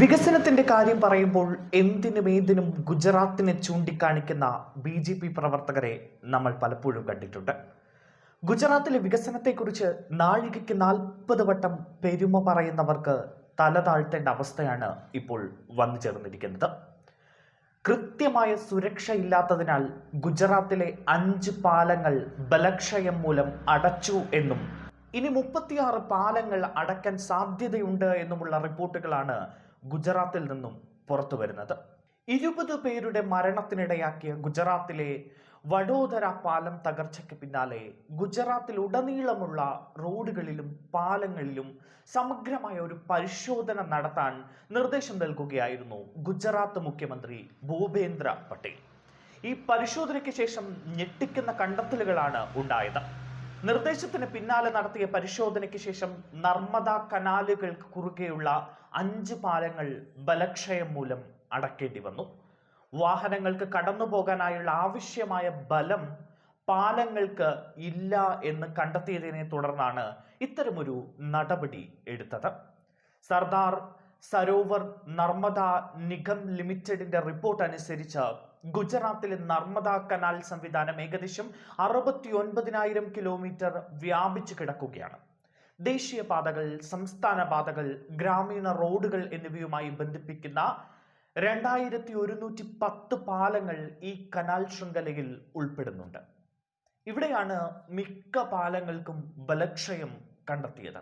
വികസനത്തിന്റെ കാര്യം പറയുമ്പോൾ എന്തിനും ഏതിനും ഗുജറാത്തിനെ ചൂണ്ടിക്കാണിക്കുന്ന ബി ജെ പി പ്രവർത്തകരെ നമ്മൾ പലപ്പോഴും കണ്ടിട്ടുണ്ട്. ഗുജറാത്തിലെ വികസനത്തെക്കുറിച്ച് നാഴികയ്ക്ക് നാൽപ്പത് വട്ടം പെരുമ പറയുന്നവർക്ക് തല താഴ്ത്തേണ്ട അവസ്ഥയാണ് ഇപ്പോൾ വന്നു ചേർന്നിരിക്കുന്നത്. കൃത്യമായ സുരക്ഷ ഇല്ലാത്തതിനാൽ ഗുജറാത്തിലെ അഞ്ച് പാലങ്ങൾ ബലക്ഷയം മൂലം അടച്ചു എന്നും ഇനി മുപ്പത്തിയാറ് പാലങ്ങൾ അടയ്ക്കാൻ സാധ്യതയുണ്ട് എന്നുമുള്ള റിപ്പോർട്ടുകളാണ് ഗുജറാത്തിൽ നിന്നും പുറത്തു വരുന്നത്. ഇരുപത് പേരുടെ മരണത്തിനിടയാക്കിയ ഗുജറാത്തിലെ വഡോദര പാലം തകർച്ചയ്ക്ക് പിന്നാലെ ഗുജറാത്തിൽ ഉടനീളമുള്ള റോഡുകളിലും പാലങ്ങളിലും സമഗ്രമായ ഒരു പരിശോധന നടത്താൻ നിർദ്ദേശം നൽകുകയായിരുന്നു ഗുജറാത്ത് മുഖ്യമന്ത്രി ഭൂപേന്ദ്ര പട്ടേൽ. ഈ പരിശോധനയ്ക്ക് ശേഷം ഞെട്ടിക്കുന്ന കണ്ടെത്തലുകളാണ് ഉണ്ടായത്. നിർദ്ദേശത്തിന് പിന്നാലെ നടത്തിയ പരിശോധനയ്ക്ക് ശേഷം നർമ്മദ കനാലുകൾക്ക് കുറുകെയുള്ള അഞ്ച് പാലങ്ങൾ ബലക്ഷയം മൂലം അടക്കേണ്ടി വന്നു. വാഹനങ്ങൾക്ക് കടന്നു പോകാനായുള്ള ആവശ്യമായ ബലം പാലങ്ങൾക്ക് ഇല്ല എന്ന് കണ്ടെത്തിയതിനെ തുടർന്നാണ് ഇത്തരമൊരു നടപടി എടുത്തത്. സർദാർ സരോവർ നർമ്മദ നിഗം ലിമിറ്റഡിന്റെ റിപ്പോർട്ട് അനുസരിച്ച് ഗുജറാത്തിലെ നർമ്മദ കനാൽ സംവിധാനം ഏകദേശം അറുപത്തി ഒൻപതിനായിരം കിലോമീറ്റർ വ്യാപിച്ചു കിടക്കുകയാണ്. ദേശീയ പാതകൾ സംസ്ഥാന പാതകൾ ഗ്രാമീണ റോഡുകൾ എന്നിവയുമായി ബന്ധിപ്പിക്കുന്ന രണ്ടായിരത്തി ഒരുന്നൂറ്റി പത്ത് പാലങ്ങൾ ഈ കനാൽ ശൃംഖലയിൽ ഉൾപ്പെടുന്നുണ്ട്. ഇവിടെയാണ് മിക്ക പാലങ്ങൾക്കും ബലക്ഷയം കണ്ടെത്തിയത്.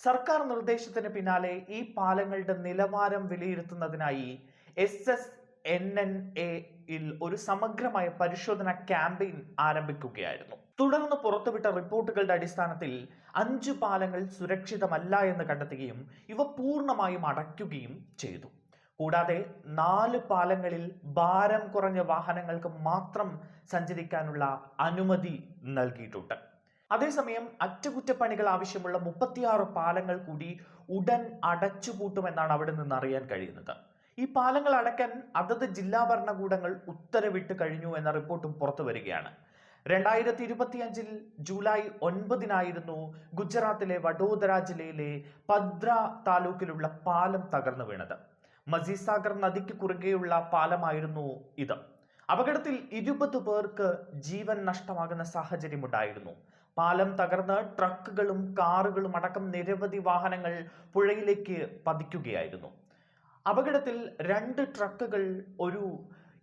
സർക്കാർ നിർദ്ദേശത്തിന് പിന്നാലെ ഈ പാലങ്ങളുടെ നിലവാരം വിലയിരുത്തുന്നതിനായി എസ് എസ് എൻ എൻ എയിൽ ഒരു സമഗ്രമായ പരിശോധന ക്യാമ്പയിൻ ആരംഭിക്കുകയായിരുന്നു. തുടർന്ന് പുറത്തുവിട്ട റിപ്പോർട്ടുകളുടെ അടിസ്ഥാനത്തിൽ അഞ്ച് പാലങ്ങൾ സുരക്ഷിതമല്ല എന്ന് കണ്ടെത്തുകയും ഇവ പൂർണമായും അടയ്ക്കുകയും ചെയ്തു. കൂടാതെ നാല് പാലങ്ങളിൽ ഭാരം കുറഞ്ഞ വാഹനങ്ങൾക്ക് മാത്രം സഞ്ചരിക്കാനുള്ള അനുമതി നൽകിയിട്ടുണ്ട്. അതേസമയം അറ്റകുറ്റപ്പണികൾ ആവശ്യമുള്ള മുപ്പത്തിയാറ് പാലങ്ങൾ കൂടി ഉടൻ അടച്ചുപൂട്ടുമെന്നാണ് അവിടെ നിന്ന് അറിയാൻ കഴിയുന്നത്. ഈ പാലങ്ങൾ അടയ്ക്കാൻ അതത് ജില്ലാ ഭരണകൂടങ്ങൾ ഉത്തരവിട്ട് കഴിഞ്ഞു എന്ന റിപ്പോർട്ടും പുറത്തു വരികയാണ്. രണ്ടായിരത്തി ഇരുപത്തിയഞ്ചിൽ ജൂലൈ ഒൻപതിനായിരുന്നു ഗുജറാത്തിലെ വഡോദര ജില്ലയിലെ പദ്ര താലൂക്കിലുള്ള പാലം തകർന്നു വീണത്. മസീസാഗർ നദിക്ക് കുറുകെയുള്ള പാലമായിരുന്നു ഇത്. അപകടത്തിൽ ഇരുപത് പേർക്ക് ജീവൻ നഷ്ടമാകുന്ന സാഹചര്യമുണ്ടായിരുന്നു. പാലം തകർന്ന് ട്രക്കുകളും കാറുകളും അടക്കം നിരവധി വാഹനങ്ങൾ പുഴയിലേക്ക് പതിക്കുകയായിരുന്നു. അപകടത്തിൽ രണ്ട് ട്രക്കുകൾ ഒരു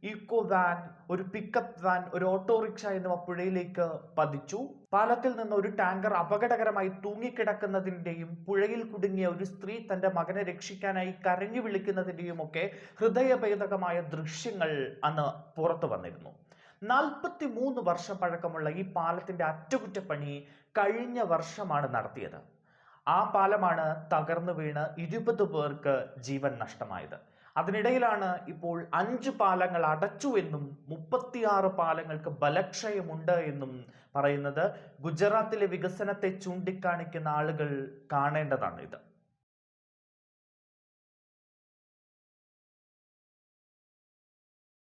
ഈക്കോ വാൻ ഒരു പിക്കപ്പ് വാൻ ഒരു ഓട്ടോറിക്ഷ എന്നിവ പുഴയിലേക്ക് പതിച്ചു. പാലത്തിൽ നിന്ന് ഒരു ടാങ്കർ അപകടകരമായി തൂങ്ങിക്കിടക്കുന്നതിന്റെയും പുഴയിൽ കുടുങ്ങിയ ഒരു സ്ത്രീ തന്റെ മകനെ രക്ഷിക്കാനായി കരഞ്ഞു വിളിക്കുന്നതിന്റെയും ഒക്കെ ഹൃദയഭേദകമായ ദൃശ്യങ്ങൾ അന്ന് പുറത്തു വന്നിരുന്നു. നാൽപ്പത്തി മൂന്ന് വർഷം പഴക്കമുള്ള ഈ പാലത്തിന്റെ അറ്റകുറ്റപ്പണി കഴിഞ്ഞ വർഷമാണ് നടത്തിയത്. ആ പാലമാണ് തകർന്നു വീണ് ഇരുപത് പേർക്ക് ജീവൻ നഷ്ടമായത്. അതിനിടയിലാണ് ഇപ്പോൾ അഞ്ച് പാലങ്ങൾ അടച്ചു എന്നും മുപ്പത്തിയാറ് പാലങ്ങൾക്ക് ബലക്ഷയമുണ്ട് എന്നും പറയുന്നത്. ഗുജറാത്തിലെ വികസനത്തെ ചൂണ്ടിക്കാണിക്കുന്ന ആളുകൾ കാണേണ്ടതാണ് ഇത്.